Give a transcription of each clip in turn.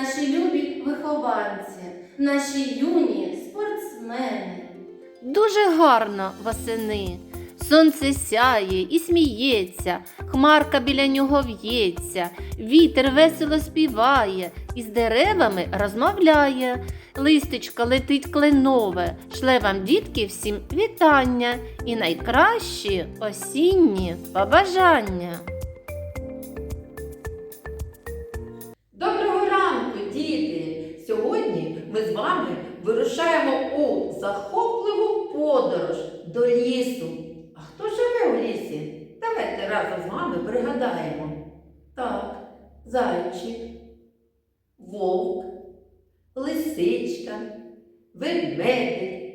наші любі вихованці, наші юні спортсмени. Дуже гарно восени. Сонце сяє і сміється, хмарка біля нього в'ється, вітер весело співає, і з деревами розмовляє. Листечко летить кленове, шле вам, дітки, всім вітання і найкращі осінні побажання. Ми з вами вирушаємо у захопливу подорож до лісу. А хто живе у лісі? Давайте разом з вами пригадаємо. Так, зайчик, вовк, лисичка, ведмедик,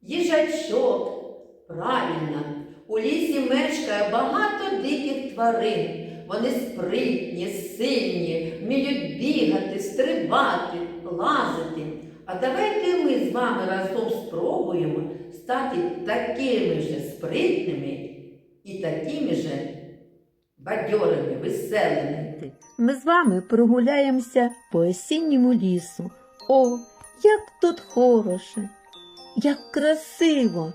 їжачок. Правильно, у лісі мешкає багато диких тварин. Вони спритні, сильні, вміють бігати, стрибати, лазити. А давайте ми з вами разом спробуємо стати такими же спритними і такими же бадьорими, веселими. Ми з вами прогуляємося по осінньому лісу. О, як тут хороше, як красиво!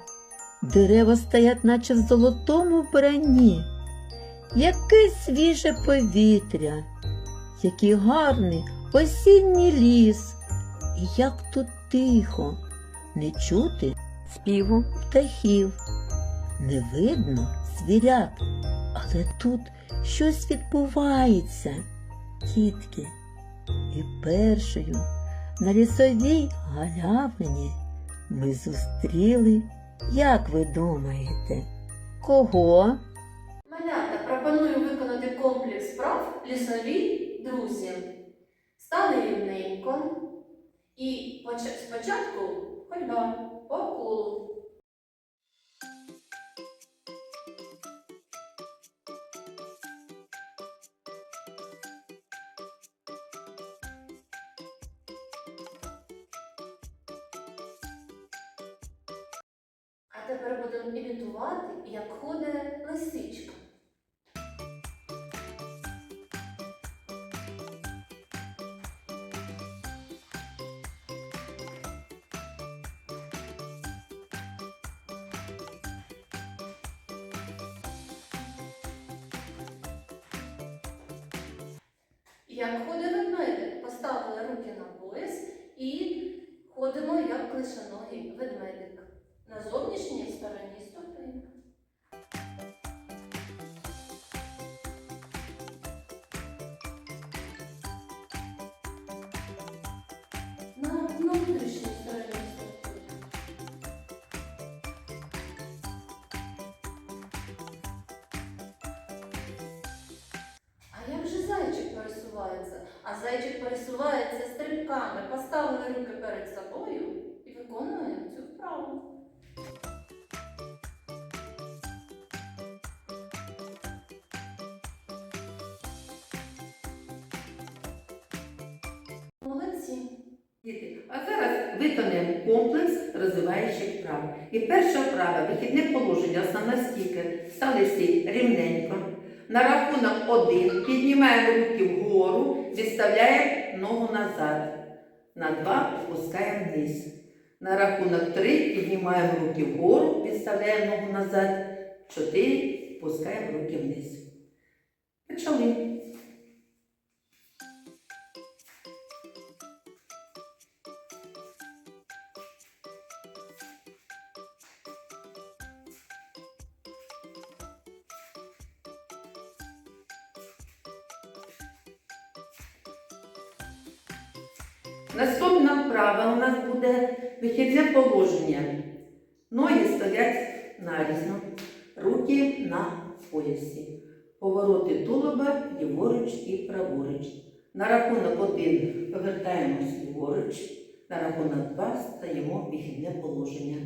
Дерева стоять, наче в золотому вбранні. Яке свіже повітря, який гарний осінній ліс. І як тут тихо, не чути співу птахів, не видно звірят, але тут щось відбувається, тітки. І першою на лісовій галявині ми зустріли, як ви думаєте, кого? Комплекс справ лісові друзі. Стали рівненько і спочатку ходьба по колу. А тепер будемо імітувати, як ходить лисичка. Як ходить ведмедик, поставили руки на пояс і ходимо як клишоногий ведмедик. На зовнішній стороні стопи. На внутрішній стрибками. Поставили руки перед собою і виконуємо цю вправу. Молодці. Діти, а зараз виконаємо комплекс розвиваючих вправ. І перша вправа вихідне положення, основна стійка. Стали всі рівненько. На рахунок один піднімаємо руки вгору, відставляємо ногу назад. На два опускаємо вниз. На рахунок три піднімаємо руки вгору, підставляємо ногу назад. Чотири опускаємо руки вниз. Почали. Наступна вправа у нас буде вихідне положення. Ноги стоять нарізно, руки на поясі. Повороти тулуба ліворуч і праворуч. На рахунок один повертаємось ліворуч, на рахунок два стаємо вихідне положення.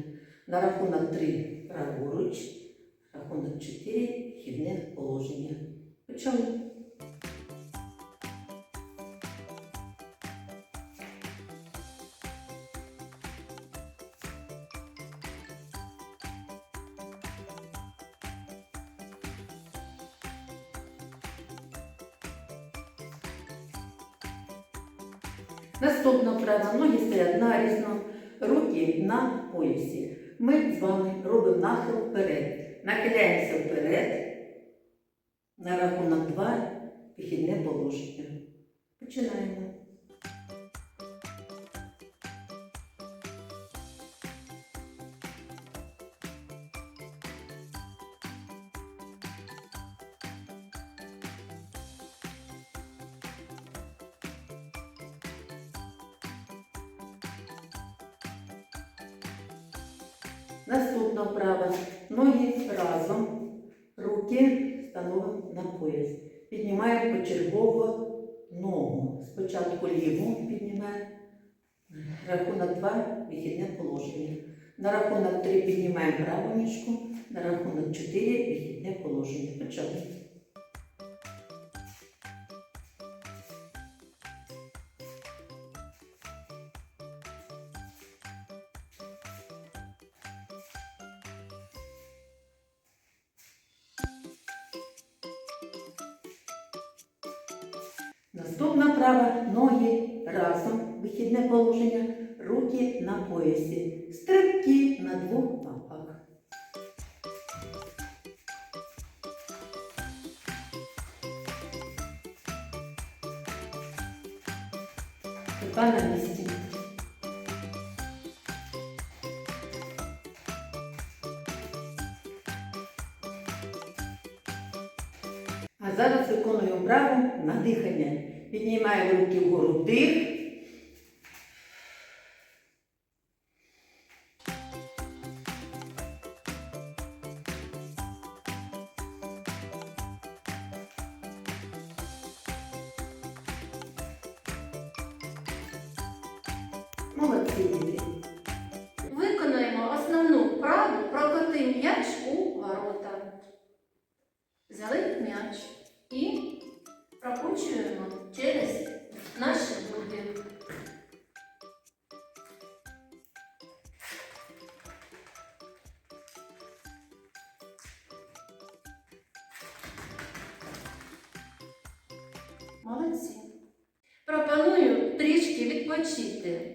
На рахунок три праворуч, рахунок чотири вхідне положення. Почали. Наступна вправа. Ноги стоять нарізно, руки на поясі. Ми з вами робимо нахил вперед. Нахиляємося вперед. На рахунок два вихідне положення. Починаємо. Наступна вправа. Ноги разом, руки становимо на пояс. Піднімаємо почергово ногу. Спочатку ліву піднімаємо. Рахунок 2 вихідне положення. На рахунок 3 піднімаємо праву ніжку. На рахунок 4 вихідне положення. Почали. Наступна права ноги разом, вихідне положення, руки на поясі, стрибки на двох лапах. Рука на місці. А зараз виконуємо вправу на дихання. Піднімаємо руки вгору вдих. Молодці діти. Молодці. Пропоную трішки відпочити,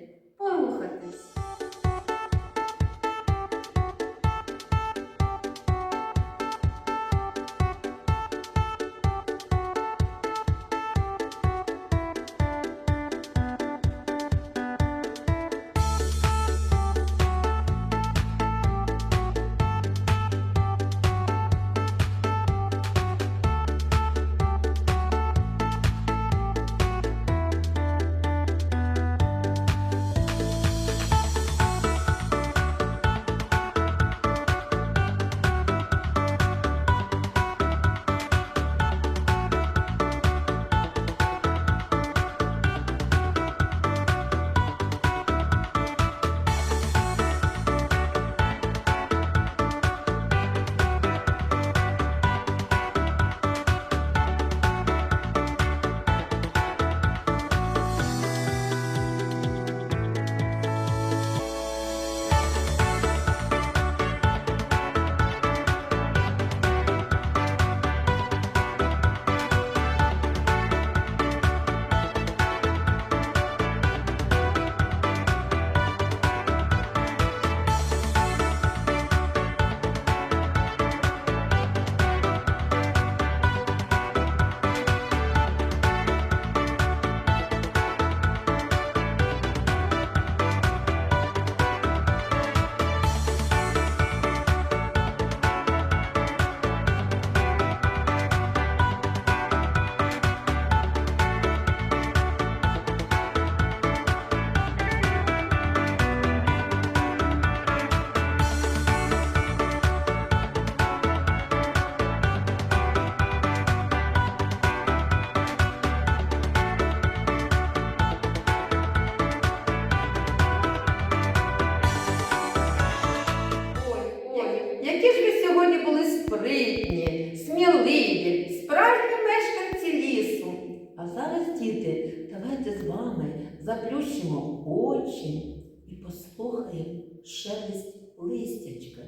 давайте з вами заплющимо очі і послухаємо шелест листячка.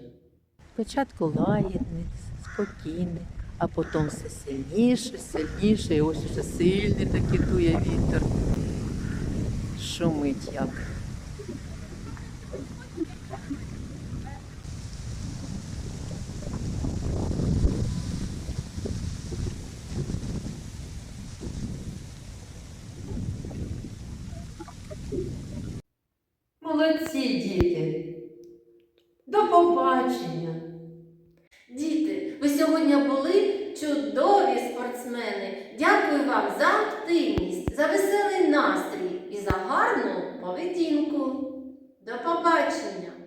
Спочатку лагідний, спокійний, а потім все сильніше, сильніше, і ось уже сильний такий дує вітер. шумить як. Молодці, діти. До побачення. Діти, ви сьогодні були чудові спортсмени. Дякую вам за активність, за веселий настрій і за гарну поведінку. До побачення!